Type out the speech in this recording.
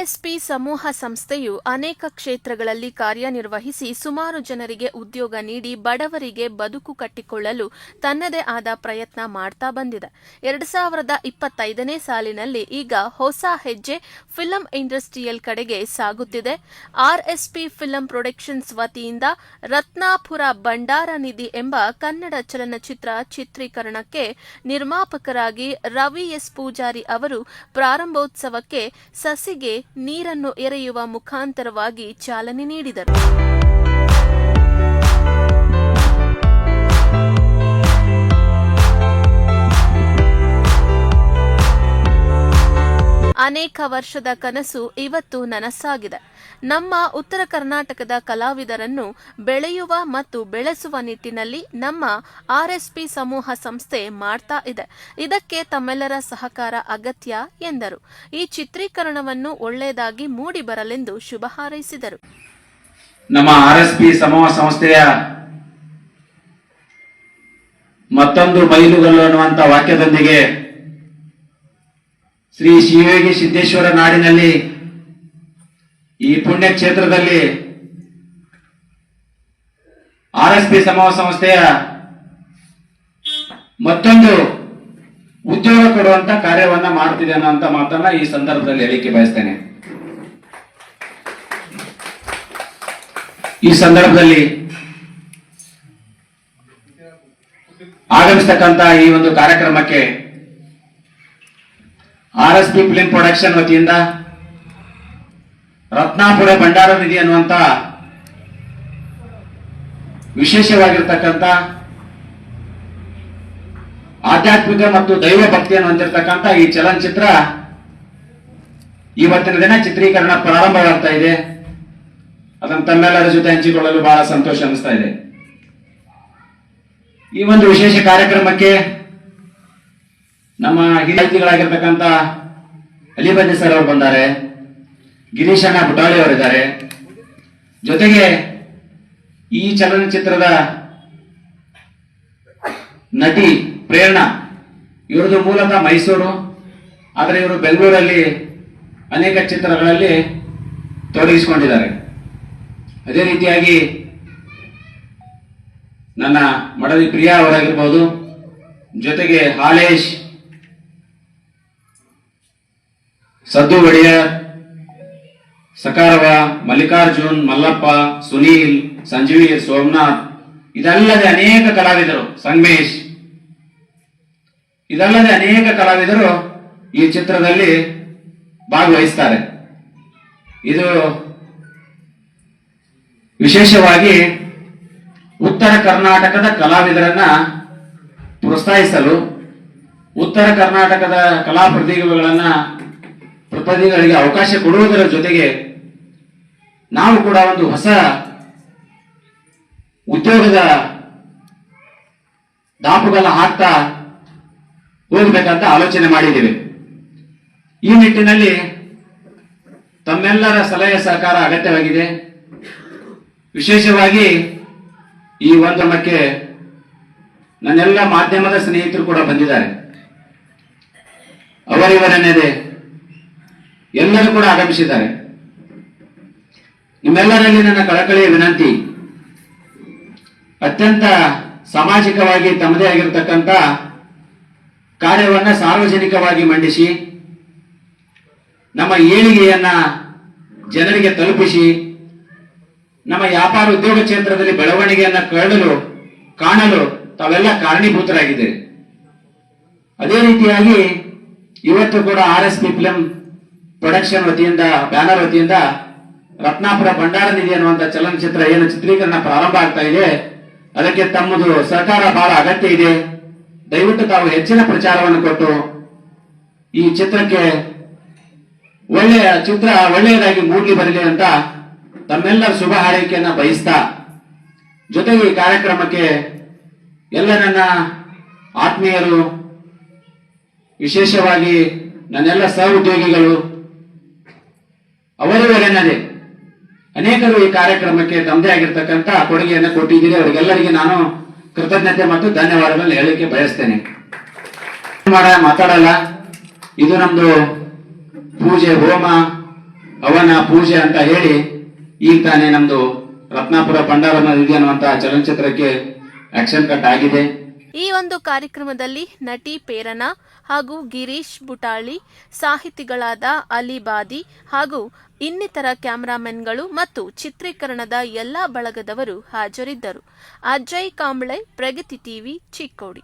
RSP ಸಮೂಹ ಸಂಸ್ಥೆಯು ಅನೇಕ ಕ್ಷೇತ್ರಗಳಲ್ಲಿ ಕಾರ್ಯನಿರ್ವಹಿಸಿ ಸುಮಾರು ಜನರಿಗೆ ಉದ್ಯೋಗ ನೀಡಿ ಬಡವರಿಗೆ ಬದುಕು ಕಟ್ಟಿಕೊಳ್ಳಲು ತನ್ನದೇ ಆದ ಪ್ರಯತ್ನ ಮಾಡ್ತಾ ಬಂದಿದೆ. ಎರಡು ಸಾವಿರದ ಇಪ್ಪತ್ತೈದನೇ ಸಾಲಿನಲ್ಲಿ ಈಗ ಹೊಸ ಹೆಜ್ಜೆ ಫಿಲಂ ಇಂಡಸ್ಟ್ರಿಯಲ್ ಕಡೆಗೆ ಸಾಗುತ್ತಿದೆ. ಆರ್ಎಸ್ಪಿ ಫಿಲಂ ಪ್ರೊಡಕ್ಷನ್ಸ್ ವತಿಯಿಂದ ರತ್ನಾಪುರ ಭಂಡಾರ ನಿಧಿ ಎಂಬ ಕನ್ನಡ ಚಲನಚಿತ್ರ ಚಿತ್ರೀಕರಣಕ್ಕೆ ನಿರ್ಮಾಪಕರಾಗಿ ರವಿ ಎಸ್ ಪೂಜಾರಿ ಅವರು ಪ್ರಾರಂಭೋತ್ಸವಕ್ಕೆ ಸಸಿಗೆ ನೀರನ್ನು ಎರೆಯುವ ಮುಖಾಂತರವಾಗಿ ಚಾಲನೆ ನೀಡಿದರು. ಅನೇಕ ವರ್ಷದ ಕನಸು ಇವತ್ತು ನನಸಾಗಿದೆ. ನಮ್ಮ ಉತ್ತರ ಕರ್ನಾಟಕದ ಕಲಾವಿದರನ್ನು ಬೆಳೆಯುವ ಮತ್ತು ಬೆಳೆಸುವ ನಿಟ್ಟಿನಲ್ಲಿ ನಮ್ಮ ಆರ್ಎಸ್ಪಿ ಸಮೂಹ ಸಂಸ್ಥೆ ಮಾಡ್ತಾ ಇದೆ. ಇದಕ್ಕೆ ತಮ್ಮೆಲ್ಲರ ಸಹಕಾರ ಅಗತ್ಯ ಎಂದರು. ಈ ಚಿತ್ರೀಕರಣವನ್ನು ಒಳ್ಳೆಯದಾಗಿ ಮೂಡಿ ಬರಲೆಂದು ಶುಭ ಹಾರೈಸಿದರು. ನಮ್ಮ ಆರ್ ಎಸ್ ಪಿ ಸಮೂಹ ಸಂಸ್ಥೆಯ ಮತ್ತೊಂದು ಮೈಲುಗಲ್ಲು ಅನ್ನುವಂತ ವಾಕ್ಯದೊಂದಿಗೆ ಶ್ರೀ ಶಿವಯೋಗಿ ಸಿದ್ದೇಶ್ವರ ನಾಡಿನಲ್ಲಿ ಈ ಪುಣ್ಯ ಕ್ಷೇತ್ರದಲ್ಲಿ ಆರ್ ಎಸ್ ಪಿ ಸಮೂಹ ಸಂಸ್ಥೆಯ ಮತ್ತೊಂದು ಉದ್ಯೋಗ ಕೊಡುವಂತ ಕಾರ್ಯವನ್ನ ಮಾಡ್ತಿದೆ ಅನ್ನೋಂತ ಮಾತನ್ನ ಈ ಸಂದರ್ಭದಲ್ಲಿ ಹೇಳಿಕೆ ಬಯಸ್ತೇನೆ. ಈ ಸಂದರ್ಭದಲ್ಲಿ ಆಗಮಿಸ್ತಕ್ಕಂತ ಈ ಒಂದು ಕಾರ್ಯಕ್ರಮಕ್ಕೆ R S P film production ವತಿಯಿಂದ ರತ್ನಾಪುರ ಭಂಡಾರ ನಿಧಿ ಅನ್ನುವಂತ ವಿಶೇಷವಾಗಿರ್ತಕ್ಕಂಥ ಆಧ್ಯಾತ್ಮಿಕ ಮತ್ತು ದೈವ ಭಕ್ತಿಯನ್ನು ಹೊಂದಿರತಕ್ಕಂಥ ಈ ಚಲನಚಿತ್ರ ಇವತ್ತಿನ ದಿನ ಚಿತ್ರೀಕರಣ ಪ್ರಾರಂಭವಾಗ್ತಾ ಇದೆ. ಅದನ್ನು ತಮ್ಮೆಲ್ಲರ ಜೊತೆ ಹಂಚಿಕೊಳ್ಳಲು ಬಹಳ ಸಂತೋಷ ಅನಿಸ್ತಾ ಇದೆ. ಈ ಒಂದು ವಿಶೇಷ ಕಾರ್ಯಕ್ರಮಕ್ಕೆ ನಮ್ಮ ಹಿರಿಯತಿಗಳಾಗಿರ್ತಕ್ಕಂಥ ಅಲಿಬಂದಿ ಸರ್ ಅವರು ಬಂದ್ದಾರೆ ಗಿರೀಶಣ್ಣ ಬುಟಾಳಿ ಅವರಿದ್ದಾರೆ ಜೊತೆಗೆ ಈ ಚಲನಚಿತ್ರದ ನಟಿ ಪ್ರೇರಣಾ ಇವರದು ಮೂಲತಃ ಮೈಸೂರು, ಆದರೆ ಇವರು ಬೆಂಗಳೂರಲ್ಲಿ ಅನೇಕ ಚಿತ್ರಗಳಲ್ಲಿ ತೊಡಗಿಸಿಕೊಂಡಿದ್ದಾರೆ. ಅದೇ ರೀತಿಯಾಗಿ ನನ್ನ ಮಡದಿ ಪ್ರಿಯಾ ಅವರಾಗಿರ್ಬೋದು, ಜೊತೆಗೆ ಹಾಲೇಶ್ ಸದ್ದು ಒಡೆಯರ್ ಸಕಾರವ, ಮಲ್ಲಿಕಾರ್ಜುನ್, ಮಲ್ಲಪ್ಪ, ಸುನೀಲ್, ಸಂಜೀವಿ, ಸೋಮನಾಥ್, ಇದಲ್ಲದೆ ಅನೇಕ ಕಲಾವಿದರು, ಸಂಗಮೇಶ್. ಇದಲ್ಲದೆ ಅನೇಕ ಕಲಾವಿದರು ಈ ಚಿತ್ರದಲ್ಲಿ ಭಾಗವಹಿಸ್ತಾರೆ. ಇದು ವಿಶೇಷವಾಗಿ ಉತ್ತರ ಕರ್ನಾಟಕದ ಕಲಾವಿದರನ್ನ ಪ್ರೋತ್ಸಾಹಿಸಲು, ಉತ್ತರ ಕರ್ನಾಟಕದ ಕಲಾ ಪ್ರತಿಭೆಗಳನ್ನ ಪ್ರತಿಭೆಗಳಿಗೆ ಅವಕಾಶ ಕೊಡುವುದರ ಜೊತೆಗೆ ನಾವು ಕೂಡ ಒಂದು ಹೊಸ ಉದ್ಯೋಗದ ದಾಪುಗಳ ಹಾಕ್ತಾ ಹೋಗ್ಬೇಕಂತ ಆಲೋಚನೆ ಮಾಡಿದ್ದೇವೆ. ಈ ನಿಟ್ಟಿನಲ್ಲಿ ತಮ್ಮೆಲ್ಲರ ಸಲಹೆ ಸಹಕಾರ ಅಗತ್ಯವಾಗಿದೆ. ವಿಶೇಷವಾಗಿ ಈ ಒಂದಮಕ್ಕೆ ನನ್ನೆಲ್ಲ ಮಾಧ್ಯಮದ ಸ್ನೇಹಿತರು ಕೂಡ ಬಂದಿದ್ದಾರೆ. ಅವರಿವರನ್ನೇ ಎಲ್ಲರೂ ಕೂಡ ಆಗಮಿಸಿದ್ದಾರೆ. ನಿಮ್ಮೆಲ್ಲರಲ್ಲಿ ನನ್ನ ಕಳಕಳಿಯ ವಿನಂತಿ, ಅತ್ಯಂತ ಸಾಮಾಜಿಕವಾಗಿ ತಮ್ಮದೇ ಆಗಿರತಕ್ಕಂತ ಕಾರ್ಯವನ್ನ ಸಾರ್ವಜನಿಕವಾಗಿ ಮಂಡಿಸಿ, ನಮ್ಮ ಏಳಿಗೆಯನ್ನ ಜನರಿಗೆ ತಲುಪಿಸಿ, ನಮ್ಮ ವ್ಯಾಪಾರ ಉದ್ಯೋಗ ಕ್ಷೇತ್ರದಲ್ಲಿ ಬೆಳವಣಿಗೆಯನ್ನ ಕರಡಲು, ಕಾಣಲು ತಾವೆಲ್ಲ ಕಾರಣೀಭೂತರಾಗಿದ್ದೀರಿ. ಅದೇ ರೀತಿಯಾಗಿ ಇವತ್ತು ಕೂಡ R S P film production ವತಿಯಿಂದ, ಬ್ಯಾನರ್ ವತಿಯಿಂದ ರತ್ನಾಪುರ ಭಂಡಾರ ನಿಧಿ ಅನ್ನುವಂತ ಚಲನಚಿತ್ರ ಏನು ಚಿತ್ರೀಕರಣ ಪ್ರಾರಂಭ ಆಗ್ತಾ ಇದೆ. ಅದಕ್ಕೆ ತಮ್ಮದು ಸರ್ಕಾರ ಬಹಳ ಅಗತ್ಯ ಇದೆ. ದಯವಿಟ್ಟು ತಾವು ಹೆಚ್ಚಿನ ಪ್ರಚಾರವನ್ನು ಕೊಟ್ಟು ಈ ಚಿತ್ರಕ್ಕೆ ಒಳ್ಳೆಯ ಚಿತ್ರ ಒಳ್ಳೆಯದಾಗಿ ಮೂಡಿ ಬರಲಿ ಅಂತ ತಮ್ಮೆಲ್ಲರ ಶುಭ ಹಾರೈಕೆಯನ್ನ ಬಯಸ್ತಾ ಜೊತೆಗೆ ಈ ಕಾರ್ಯಕ್ರಮಕ್ಕೆ ಎಲ್ಲ ನನ್ನ ಆತ್ಮೀಯರು, ವಿಶೇಷವಾಗಿ ನನ್ನೆಲ್ಲ ಸಹೋದ್ಯೋಗಿಗಳು ಅವರಿವರೆನ್ನದೇ ಅನೇಕರು ಈ ಕಾರ್ಯಕ್ರಮಕ್ಕೆ ತಮ್ಮದೇ ಆಗಿರ್ತಕ್ಕಂಥ ಕೊಡುಗೆಯನ್ನು ಕೊಟ್ಟಿದ್ದೀರಿ. ಅವರಿಗೆಲ್ಲರಿಗೆ ನಾನು ಕೃತಜ್ಞತೆ ಮತ್ತು ಧನ್ಯವಾದಗಳನ್ನು ಹೇಳಲಿಕ್ಕೆ ಬಯಸ್ತೇನೆ. ಮಾತಾಡಲ್ಲ. ಇದು ನಮ್ದು ಪೂಜೆ ಹೋಮ, ಅವನ ಪೂಜೆ ಅಂತ ಹೇಳಿ ಈಗ ತಾನೇ ನಮ್ದು ರತ್ನಾಪುರ ಪಂಡಾರನ ನದಿ ಅನ್ನುವಂತಹ ಚಲನಚಿತ್ರಕ್ಕೆ ಆಕ್ಷನ್ ಕಟ್ ಆಗಿದೆ. ಈ ಒಂದು ಕಾರ್ಯಕ್ರಮದಲ್ಲಿ ನಟಿ ಪೇರನ ಹಾಗೂ ಗಿರೀಶ್ ಬುಟಾಳಿ, ಸಾಹಿತಿಗಳಾದ ಅಲಿಬಾದಿ ಹಾಗೂ ಇನ್ನಿತರ ಕ್ಯಾಮರಾಮೆನ್ಗಳು ಮತ್ತು ಚಿತ್ರೀಕರಣದ ಎಲ್ಲಾ ಬಳಗದವರು ಹಾಜರಿದ್ದರು. ಅಜಯ್ ಕಾಂಬ್ಳೆ, ಪ್ರಗತಿ ಟಿವಿ, ಚಿಕ್ಕೋಡಿ.